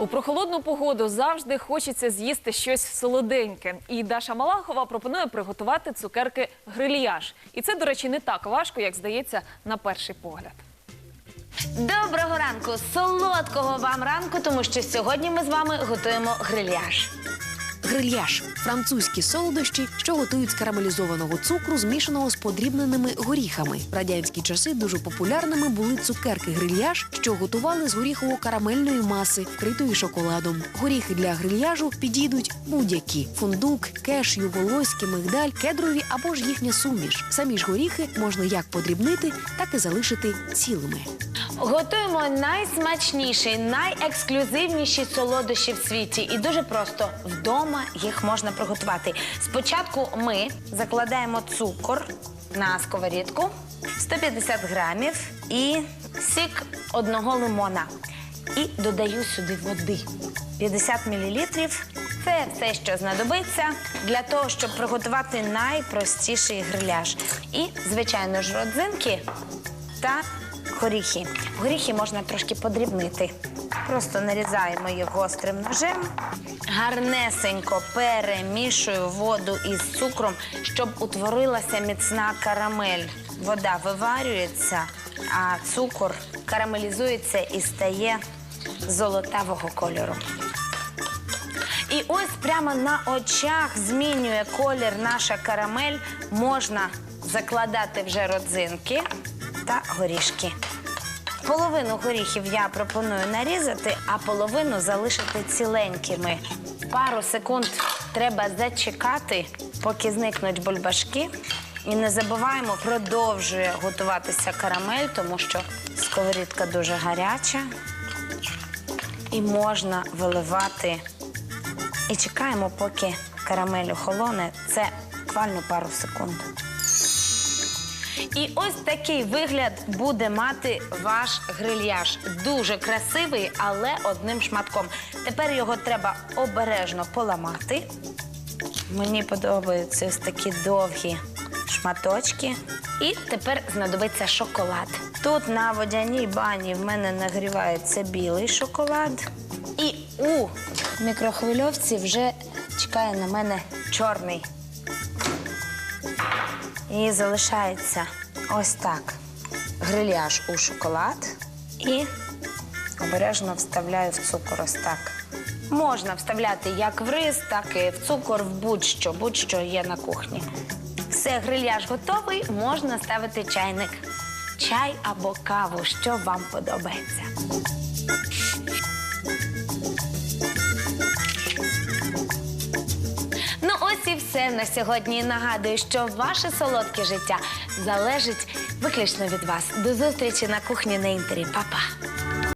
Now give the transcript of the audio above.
У прохолодну погоду завжди хочеться з'їсти щось солоденьке. І Даша Малахова пропонує приготувати цукерки грильяж. І це, до речі, не так важко, як здається на перший погляд. Доброго ранку, солодкого вам ранку, тому що сьогодні ми з вами готуємо грильяж. Грильяж французькі солодощі, що готують з карамелізованого цукру, змішаного з подрібненими горіхами. В радянські часи дуже популярними були цукерки грильяж, що готували з горіхово-карамельної маси, вкритої шоколадом. Горіхи для грильяжу підійдуть будь-які: фундук, кешю, волоські, мигдаль, кедрові або ж їхня суміш. Самі ж горіхи можна як подрібнити, так і залишити цілими. Готуємо найсмачніші, найексклюзивніші солодощі в світі. І дуже просто вдома їх можна приготувати. Спочатку ми закладаємо цукор на сковорідку 150 грамів і сік одного лимона. І додаю сюди води 50 мл. Це все, що знадобиться для того, щоб приготувати найпростіший гриляж. І, звичайно ж, родзинки та горіхи. Горіхи можна трошки подрібнити. Просто нарізаємо їх гострим ножем. Гарнесенько перемішую воду із цукром, щоб утворилася міцна карамель. Вода виварюється, а цукор карамелізується і стає золотавого кольору. І ось прямо на очах змінює колір наша карамель. Можна закладати вже родзинки та горішки. Половину горіхів я пропоную нарізати, а половину залишити ціленькими. Пару секунд треба зачекати, поки зникнуть бульбашки. І не забуваємо, продовжує готуватися карамель, тому що сковорідка дуже гаряча. І можна виливати і чекаємо, поки карамель охолоне. Це буквально пару секунд. І ось такий вигляд буде мати ваш грильяж. Дуже красивий, але одним шматком. Тепер його треба обережно поламати. Мені подобаються ось такі довгі шматочки. І тепер знадобиться шоколад. Тут на водяній бані в мене нагрівається білий шоколад. І у мікрохвильовці вже чекає на мене чорний. І залишається ось так. Гриляж у шоколад і обережно вставляю в цукор ось так. Можна вставляти як в рис, так і в цукор, в будь-що, будь-що є на кухні. Все, гриляж готовий, можна ставити чайник. Чай або каву, що вам подобається. І все на сьогодні. Нагадую, що ваше солодке життя залежить виключно від вас. До зустрічі на кухні на інтері. Па-па!